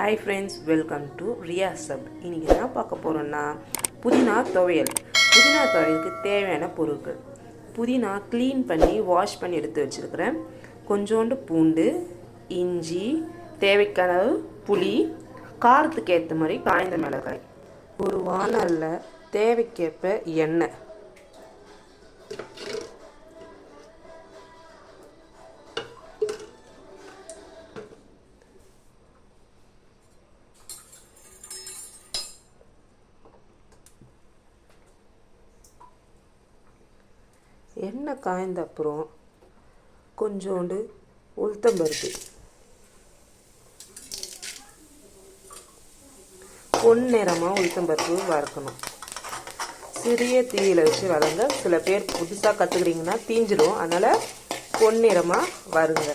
Hi friends welcome to Riya sub இன்றைக்கி என்ன பார்க்க போகிறோன்னா புதினா துவையல். புதினா துவையலுக்கு தேவையான பொருட்கள். புதினா க்ளீன் பண்ணி வாஷ் பண்ணி எடுத்து வச்சுருக்கிறேன். கொஞ்சோண்டு பூண்டு இஞ்சி தேவைக்கான புளி காரத்துக்கு ஏற்ற மாதிரி காய்ந்த மிளகாய். ஒரு வானலில் தேவைக்கேற்ப எண்ணெய். எண்ணெய் காய்ந்த அப்புறம் கொஞ்சோண்டு உளுத்தம்பருப்பு. பொன்னிறமாக உளுத்தம்பருப்பு வறுக்கணும். சிறிய தீயில் வச்சு வளங்க சில பேர் புதுசாக கற்றுக்குறீங்கன்னா தீஞ்சிடும் அதனால் பொன்னிறமாக வருங்க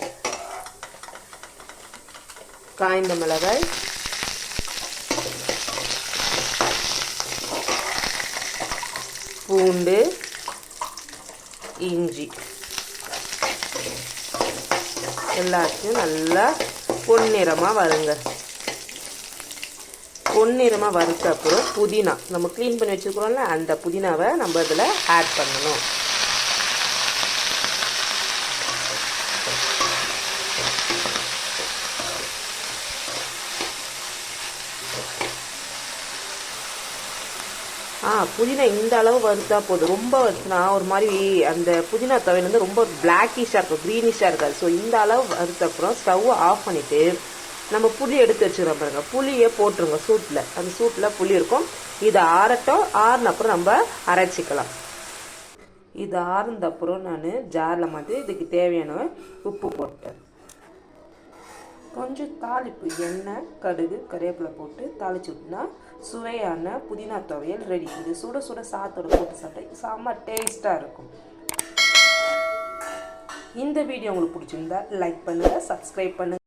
காய்ந்த மிளகாய். பூண்டு. இஞ்சி. எல்லாத்தையும் நல்லா பொன்னிறமாக வருங்க பொன்னிறமாக வறுத்த அப்புறம் புதினா. நம்ம க்ளீன் பண்ணி வச்சுருக்கிறோம்ல அந்த புதினாவை நம்ம இதில் ஆட் பண்ணணும். ஆ புதினா இந்த அளவு வறுத்தா போதும். ரொம்ப வறுத்துனா ஒரு மாதிரி அந்த புதினா துவையல் வந்து ரொம்ப பிளாக்கிஷாக இருக்கும் க்ரீனிஷாக இருக்காது. ஸோ இந்த அளவு வறுத்த அப்புறம் ஸ்டவ்வை ஆஃப் பண்ணிவிட்டு நம்ம புளி எடுத்து வச்சுக்கிறோம் பாருங்க. புளியை போட்டுருங்க சூட்டில் அந்த சூட்டில் புளி இருக்கும். இது ஆறட்டும். ஆறின அப்புறம் நம்ம அரைச்சிக்கலாம். இது ஆறுந்த அப்புறம் நான் ஜாரில் மாற்றி இதுக்கு தேவையான உப்பு போட்டேன். கொஞ்சம் தாளிப்பு எண்ணெய் கடுகு கருவேப்பிலை போட்டு தாளிச்சு விட்டுனா சுவையான புதினா துவையல் ரெடி இது சுட சுட சாத்தோட போட்டு சாப்பிட்டா செம்ம டேஸ்ட்டாக இருக்கும். இந்த வீடியோ உங்களுக்கு பிடிச்சிருந்தா லைக் பண்ணுங்கள் சப்ஸ்கிரைப் பண்ணுங்கள்